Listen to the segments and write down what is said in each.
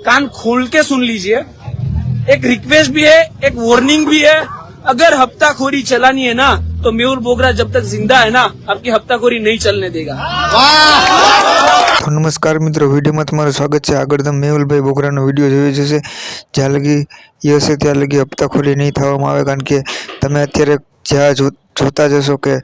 कान खोल के सुन लीजिए एक रिक्वेस्ट भी है एक वार्निंग भी है अगर हफ्ताखोरी चलानी है ना तो मेहुल बोगरा जब तक जिंदा है ना आपकी हफ्ताखोरी नहीं चलने देगा તો નમસ્કાર મિત્રો વિડીયોમાં તમારું સ્વાગત છે આગળ તમે મેહુલભાઈ બોગરાનો વિડીયો જોયો જશે જ્યાં લગી એ હશે ત્યાં લગી હપ્તાખોરી નહીં થવામાં આવે કારણ કે તમે અત્યારે જ્યાં જો જોતા જશો કે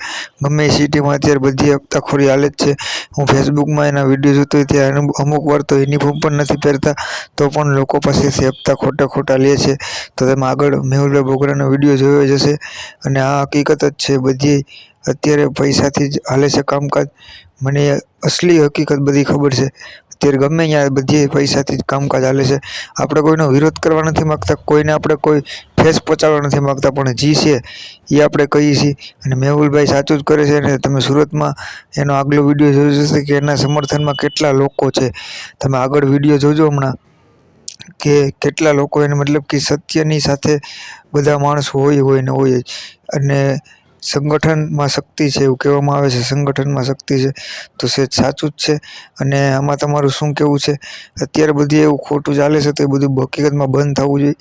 ગમે સિટીમાં અત્યારે બધી હપ્તાખોરી હાલે જ છે. હું ફેસબુકમાં એના વીડિયો જોતો હોય ત્યાં અમુક- વાર તો યુનિફોર્મ પણ નથી પહેરતા, તો પણ લોકો પાસેથી હપ્તા ખોટા ખોટા લે છે. તો તેમાં આગળ મેહુલભાઈ બોગરાનો વીડિયો જોયો જ હશે. અને આ હકીકત જ છે, બધી અત્યારે પૈસાથી જ હાલે છે કામકાજ. મને અસલી હકીકત બધી ખબર છે. અત્યારે ગમે ત્યાં બધી પૈસાથી જ કામકાજ હાલે છે. આપણે કોઈનો વિરોધ કરવા નથી માગતા. કોઈને આપણે કોઈ ઠેસ પહોંચાડવા નથી માગતા, પણ જી છે એ આપણે કહીએ છીએ. અને મેહુલભાઈ સાચું જ કરે છે અને તમે સુરતમાં એનો આગલો વીડિયો જોયો જશે કે એના સમર્થનમાં કેટલા લોકો છે. તમે આગળ વીડિયો જોજો હમણાં, કે કેટલા લોકો એને મતલબ કે સત્યની સાથે બધા માણસો હોય હોય ને હોય અને સંગઠનમાં શક્તિ છે એવું કહેવામાં આવે છે, સંગઠનમાં શક્તિ છે, તો છે સાચું જ છે. અને આમાં તમારું શું કહેવું છે? અત્યારે બધી એવું ખોટું ચાલે છે તો એ બધું હકીકતમાં બંધ થવું જોઈએ.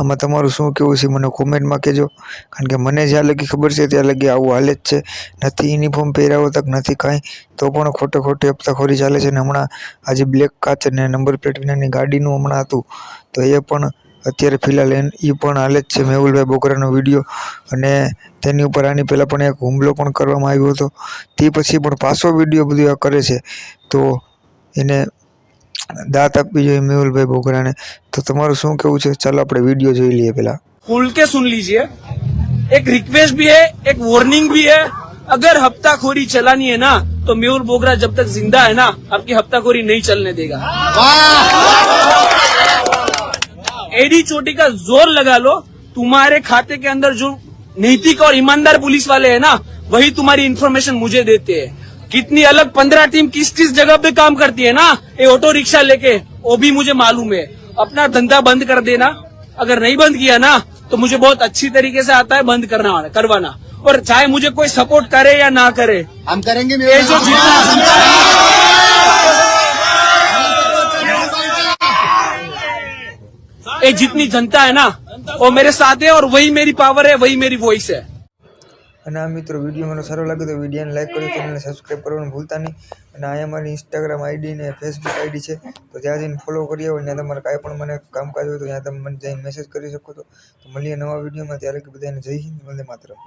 આમાં તમારું શું કહેવું છે મને કોમેન્ટમાં કહેજો. કારણ કે મને જ્યાં લગી ખબર છે ત્યાં લગી આવું હાલે જ છે. નથી યુનિફોર્મ પહેરાવો તક નથી કાંઈ, તો પણ ખોટે ખોટી હપ્તાખોરી ચાલે છે. ને હમણાં આજે બ્લેક કાચ અને નંબર પ્લેટ વિનાની ગાડીનું હમણાં હતું. તો એ પણ અત્યારે ફિલહાલ એન એ પણ હાલે જ છે મેહુલભાઈ બોગરાનો વિડીયો અને તેની ઉપર આની પહેલાં પણ એક હુમલો પણ કરવામાં આવ્યો હતો તે પછી પણ પાછો વિડીયો બધું આ કરે છે તો એને દાંત આપવી જોઈએ મેહુલભાઈ બોગરાને તો તમારું શું કહેવું છે ચાલો આપણે વિડીયો જોઈ લઈએ પહેલાં खोल के सुन लीजिए एक रिक्वेस्ट भी है एक वार्निंग भी है अगर हफ्ताखोरी चलानी है ना तो मेहुल बोगरा जब तक जिंदा है ना आपकी हफ्ताखोरी नहीं चलने देगा एडी चोटी का ज़ोर लगा लो तुम्हारे खाते के अंदर जो नैतिक और ईमानदार पुलिस वाले है ना वही तुम्हारी इन्फॉर्मेशन मुझे देते है। कितनी अलग पंद्रह टीम किस किस जगह पे काम करती है ना ये ऑटो रिक्शा लेके वो भी मुझे मालूम है। अपना धंधा बंद कर देना। अगर नहीं बंद किया ना तो मुझे बहुत अच्छी तरीके से आता है बंद करना करवाना। और चाहे मुझे कोई सपोर्ट करे या ना करे हम करेंगे ये जो जितना ये जितनी जनता है ना वो मेरे साथ है और वही मेरी पावर है वही मेरी वॉइस है અને આ મિત્રો વિડીયો મને સારો લાગે તો વિડીયોને લાઈક કરજો ચેનલને સબસ્ક્રાઈબ કરવાનું ભૂલતા નહીં અને અહીંયા મારી ઇન્સ્ટાગ્રામ આઈડી ને ફેસબુક આઈડી છે તો ત્યાં જઈને ફોલો કરી આવો ત્યાં તમારે કાંઈ પણ મને કામકાજ હોય તો ત્યાં તમે મને જઈને મેસેજ કરી શકો છો તો મળીએ નવા વિડીયોમાં ત્યારે કે બધાને જય હિન્દ વંદે માતરમ